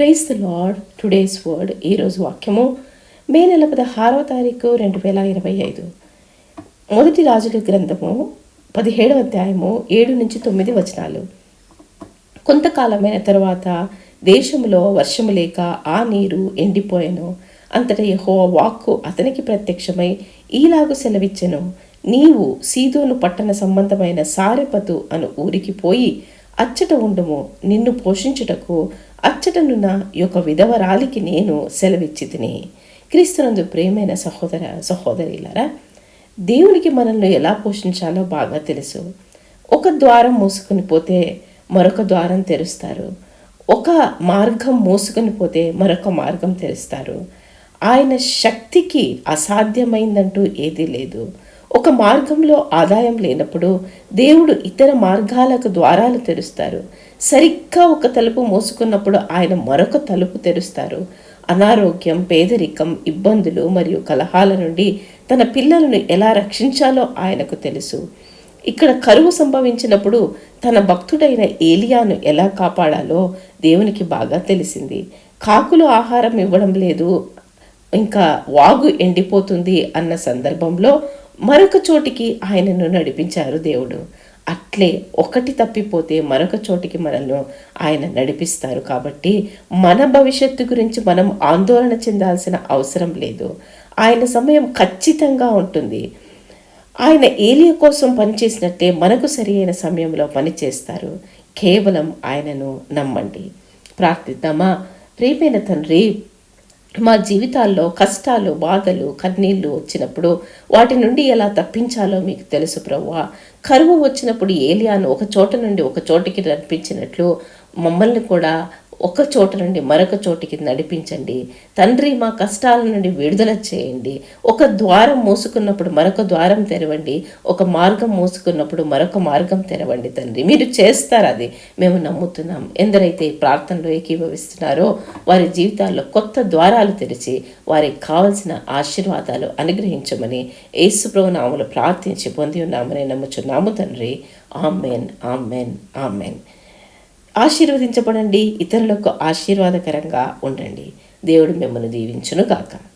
Praise the lord today's word ఈరోజు వాక్యము మే నెల పదహారవ తారీఖు రెండు వేల ఇరవై ఐదు. మొదటి రాజుల గ్రంథము పదిహేడవ అధ్యాయము ఏడు నుంచి తొమ్మిది వచనాలు. కొంతకాలమైన తరువాత దేశంలో వర్షము లేక ఆ నీరు ఎండిపోయాను. అంతట యహో వాక్కు అతనికి ప్రత్యక్షమై ఈలాగు సెలవిచ్చెను. నీవు సీదోను పట్టణ సంబంధమైన సారెపతు అను ఊరికి పోయి అచ్చట ఉండుము. నిన్ను పోషించుటకు అచ్చటనున్న యొక్క విధవరాలికి నేను సెలవిచ్చి తిని క్రీస్తునందు ప్రేమైన సహోదర సహోదరిలారా దేవునికి మనల్ని ఎలా పోషించాలో బాగా తెలుసు. ఒక ద్వారం మూసుకుని పోతే మరొక ద్వారం తెరుస్తారు. ఒక మార్గం మూసుకుని పోతే మరొక మార్గం తెరుస్తారు. ఆయన శక్తికి అసాధ్యమైందంటూ ఏదీ లేదు. ఒక మార్గంలో ఆదాయం లేనప్పుడు దేవుడు ఇతర మార్గాలకు ద్వారాలు తెరుస్తారు. సరిగ్గా ఒక తలుపు మూసుకున్నప్పుడు ఆయన మరొక తలుపు తెరుస్తారు. అనారోగ్యం పేదరికం ఇబ్బందులు మరియు కలహాల నుండి తన పిల్లలను ఎలా రక్షించాలో ఆయనకు తెలుసు. ఇక్కడ కరువు సంభవించినప్పుడు తన భక్తుడైన ఏలియాను ఎలా కాపాడాలో దేవునికి బాగా తెలిసింది. కాకులు ఆహారం ఇవ్వడం లేదు ఇంకా వాగు ఎండిపోతుంది అన్న సందర్భంలో మరొక చోటికి ఆయనను నడిపించారు దేవుడు. అట్లే ఒకటి తప్పిపోతే మరొక చోటికి మనల్ని ఆయన నడిపిస్తారు కాబట్టి మన భవిష్యత్తు గురించి మనం ఆందోళన చెందాల్సిన అవసరం లేదు. ఆయన సమయం ఖచ్చితంగా ఉంటుంది. ఆయన ఏలియ కోసం పనిచేసినట్టే మనకు సరి అయిన సమయంలో పనిచేస్తారు. కేవలం ఆయనను నమ్మండి. ప్రార్థిద్దామా? ప్రేమైన తండ్రి మా జీవితాల్లో కష్టాలు బాధలు కన్నీళ్ళు వచ్చినప్పుడు వాటి నుండి ఎలా తప్పించాలో మీకు తెలుసు ప్రవ్వా. కరువు వచ్చినప్పుడు ఏలియాను ఒక చోట నుండి ఒక చోటికి నడిపించినట్లు మమ్మల్ని కూడా ఒక చోట నుండి మరొక చోటికి నడిపించండి. తండ్రి మా కష్టాల నుండి విడుదల చేయండి. ఒక ద్వారం మూసుకున్నప్పుడు మరొక ద్వారం తెరవండి. ఒక మార్గం మూసుకున్నప్పుడు మరొక మార్గం తెరవండి తండ్రి. మీరు చేస్తారు అది. మేము నమ్ముతున్నాం. ఎందరైతే ఈ ప్రార్థనలో ఏకీభవిస్తున్నారో వారి జీవితాల్లో కొత్త ద్వారాలు తెరిచి వారికి కావలసిన ఆశీర్వాదాలు అనుగ్రహించమని యేసుప్రభు నామలు ప్రార్థించి పొంది ఉన్నామని నమ్ముచున్నాము తండ్రి. Amen amen amen. ఆశీర్వదించబడండి. ఇతరులకు ఆశీర్వాదకరంగా ఉండండి. దేవుడు మిమ్మల్ని దీవించును గాక